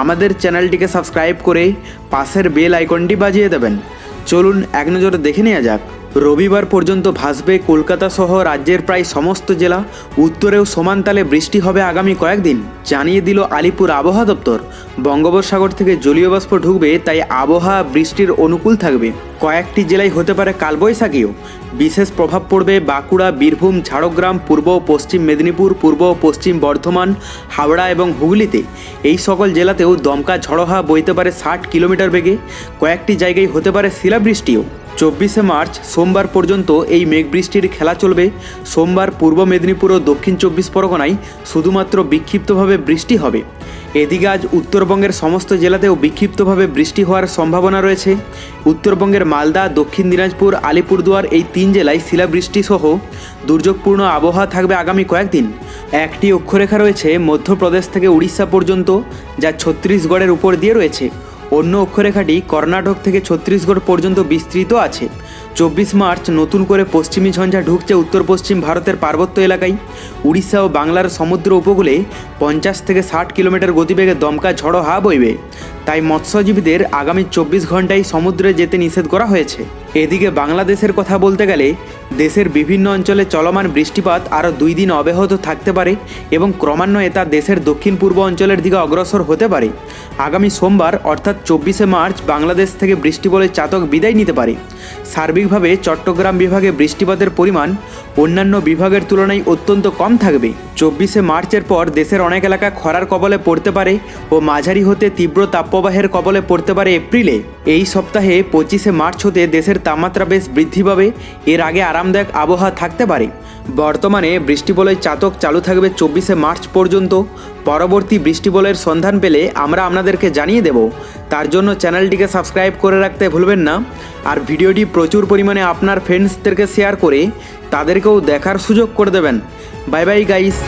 আমাদের চ্যানেলটিকে সাবস্ক্রাইব করে পাশের বেল আইকনটি বাজিয়ে দেবেন। চলুন এক নজরে দেখে নেওয়া যাক। রবিবার পর্যন্ত ভাসবে কলকাতা সহ রাজ্যের প্রায় সমস্ত জেলা। উত্তরেও সমান তালে বৃষ্টি হবে আগামী কয়েকদিন, জানিয়ে দিল আলিপুর আবহাওয়া দপ্তর। বঙ্গোপসাগর থেকে জলীয় বাষ্প ঢুকবে, তাই আবহাওয়া বৃষ্টির অনুকূল থাকবে। কয়েকটি জেলায় হতে পারে কালবৈশাখীও। বিশেষ প্রভাব পড়বে বাঁকুড়া, বীরভূম, ঝাড়গ্রাম, পূর্ব ও পশ্চিম মেদিনীপুর, পূর্ব ও পশ্চিম বর্ধমান, হাওড়া এবং হুগলিতে। এই সকল জেলাতেও দমকা ঝড়ো হাওয়া বইতে পারে ষাট কিলোমিটার বেগে। কয়েকটি জায়গায় হতে পারে শিলাবৃষ্টিও। চব্বিশে মার্চ সোমবার পর্যন্ত এই মেঘ বৃষ্টির খেলা চলবে। সোমবার পূর্ব মেদিনীপুর ও দক্ষিণ চব্বিশ পরগনায় শুধুমাত্র বিক্ষিপ্তভাবে বৃষ্টি হবে। এদিকে আজ উত্তরবঙ্গের সমস্ত জেলাতেও বিক্ষিপ্তভাবে বৃষ্টি হওয়ার সম্ভাবনা রয়েছে। উত্তরবঙ্গের মালদা, দক্ষিণ দিনাজপুর, আলিপুরদুয়ার এই তিন জেলায় শিলাবৃষ্টি সহ দুর্যোগপূর্ণ আবহাওয়া থাকবে আগামী কয়েকদিন। একটি অক্ষরেখা রয়েছে, মধ্যপ্রদেশ থেকে উড়িষ্যা পর্যন্ত, যা ছত্তিশগড়ের উপর দিয়ে রয়েছে। অন্য অক্ষরেখাটি কর্ণাটক থেকে ছত্তিশগড় পর্যন্ত বিস্তৃত আছে। চব্বিশ মার্চ নতুন করে পশ্চিমী ঝঞ্ঝা ঢুকছে উত্তর পশ্চিম ভারতের পার্বত্য এলাকায়। উড়িষ্যা ও বাংলার সমুদ্র উপকূলে পঞ্চাশ থেকে ষাট কিলোমিটার গতিবেগে দমকা ঝড়ো হা বইবে। তাই মৎস্যজীবীদের আগামী চব্বিশ ঘন্টায় সমুদ্রে যেতে নিষেধ করা হয়েছে। এদিকে বাংলাদেশের কথা বলতে গেলে, দেশের বিভিন্ন অঞ্চলে চলমান বৃষ্টিপাত আরও দুই দিন অব্যাহত থাকতে পারে এবং ক্রমান্বয়ে তা দেশের দক্ষিণ পূর্ব অঞ্চলের দিকে অগ্রসর হতে পারে। আগামী সোমবার, অর্থাৎ চব্বিশে মার্চ, বাংলাদেশ থেকে বৃষ্টি বলে চাতক বিদায় নিতে পারে। সার্বিকভাবে চট্টগ্রাম বিভাগে বৃষ্টিপাতের পরিমাণ অন্যান্য বিভাগের তুলনায় অত্যন্ত কম থাকবে। চব্বিশে মার্চের পর দেশের অনেক এলাকা খরার কবলে পড়তে পারে ও মাঝারি হতে তীব্র তাপপ্রবাহের কবলে পড়তে পারে এপ্রিলে। এই সপ্তাহে পঁচিশে মার্চ হতে দেশের তাপমাত্রা বেশ বৃদ্ধি পাবে। এর আগে আরামদায়ক আবহাওয়া থাকতে পারে। বর্তমানে বৃষ্টিবলয় চাতক চালু থাকবে চব্বিশে মার্চ পর্যন্ত। পরবর্তী বৃষ্টিবলয়ের সন্ধান পেলে আমরা আপনাদেরকে জানিয়ে দেব। তার জন্য চ্যানেলটিকে সাবস্ক্রাইব করে রাখতে ভুলবেন না। আর ভিডিওটি প্রচুর পরিমাণে আপনার ফ্রেন্ডসদেরকে শেয়ার করে তাদেরকেও দেখার সুযোগ করে দেবেন। Bye bye guys